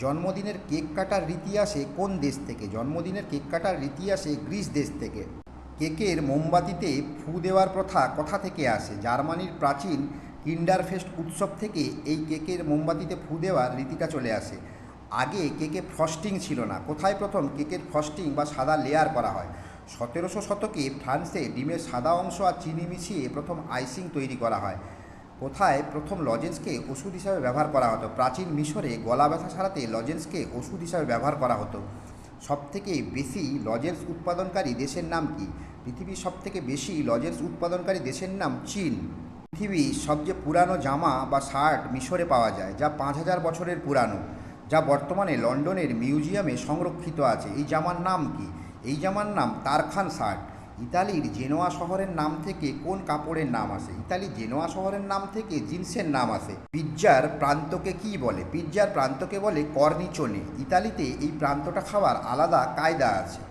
জন্মদিনের কেক কাটার রীতি আসে কোন দেশ থেকে? জন্মদিনের কেক কাটার রীতি আসে গ্রিস দেশ থেকে। কেকের মোমবাতিতে ফু দেওয়ার প্রথা কোথা থেকে আসে? জার্মানির প্রাচীন কিন্ডারফেস্ট উৎসব থেকে এই কেকের মোমবাতিতে ফু দেওয়ার রীতিটা চলে আসে। আগে কেকে ফ্রস্টিং ছিল না। কোথায় প্রথম কেকের ফ্রস্টিং বা সাদা লেয়ার করা হয়? সতেরোশো শতকে ফ্রান্সে ডিমের সাদা অংশ আর চিনি মিশিয়ে প্রথম আইসিং তৈরি করা হয়। কোথায় প্রথম লজেন্সকে ওষুধ হিসাবে ব্যবহার করা হতো? প্রাচীন মিশরে গলা ব্যথা সারাতে লজেন্সকে ওষুধ হিসাবে ব্যবহার করা হতো। সবথেকে বেশি লজেন্স উৎপাদনকারী দেশের নাম কি? পৃথিবীর সবথেকে বেশি লজেন্স উৎপাদনকারী দেশের নাম চীন। পৃথিবীর সবচেয়ে পুরানো জামা বা শার্ট মিশরে পাওয়া যায়, যা পাঁচ হাজার বছরের পুরানো, যা বর্তমানে লন্ডনের মিউজিয়ামে সংরক্ষিত আছে। এই জামার নাম কি? এই জামার নাম তারখান শার্ট। ইতালির জেনোয়া শহরের নাম থেকে কোন কাপড়ের নাম আসে? ইতালি জেনোয়া শহরের নাম থেকে জিন্সের নাম আসে। পিৎজার প্রান্তকে কি বলে? পিৎজার প্রান্তকে বলে কর্নিচোনে। ইতালিতে এই প্রান্তটা খাওয়ার আলাদা কায়দা আছে।